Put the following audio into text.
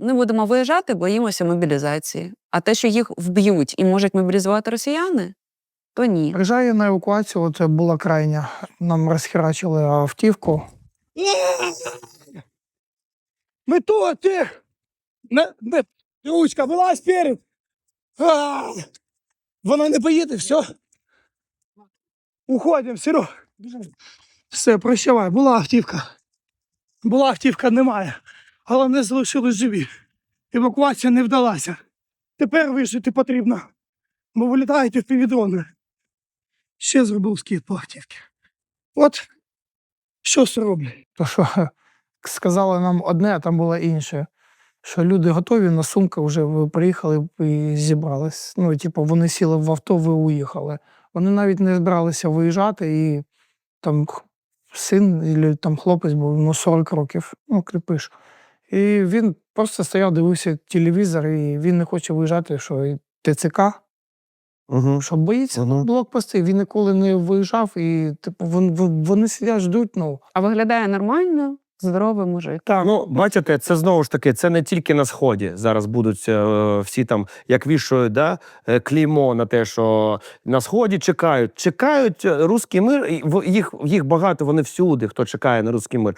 Не будемо виїжджати, боїмося мобілізації. А те, що їх вб'ють і можуть мобілізувати росіяни, то ні. Приїжджаю на евакуацію, це була крайня. Нам розхерачили автівку. Ми тут, ти! Не, не, ручка, вилазь перед! А! Вона не поїде, все. Уходимо, Серег. Все, прощавай, була автівка. Була автівка, немає. Але не залишились живі. Евакуація не вдалася. Тепер вижити потрібно. Бо вилітаєте в півдрони. Ще зробив скид по. От що зроблять? То що сказали нам одне, а там було інше. Що люди готові, на сумка вже ви приїхали і зібрались. Ну, типу, вони сіли в авто, ви уїхали. Вони навіть не збиралися виїжджати, і там син або там хлопець був ну, 40 років, ну, кріпиш. І він просто стояв, дивився телевізор, і він не хоче виїжджати, що і ТЦК, Угу. що боїться Мгм. блокпости. Він ніколи не виїжджав, і типу, вони, вони сидять, ждуть. Ну, А виглядає нормально, здоровий мужик. так, Ну, бачите, це знову ж таки, це не тільки на сході. Зараз будуть е, всі там, як вішають, да, е, клеймо на те, що на сході чекають. Чекають е, руський мир, і в- їх, їх багато, вони всюди, хто чекає на руський мир.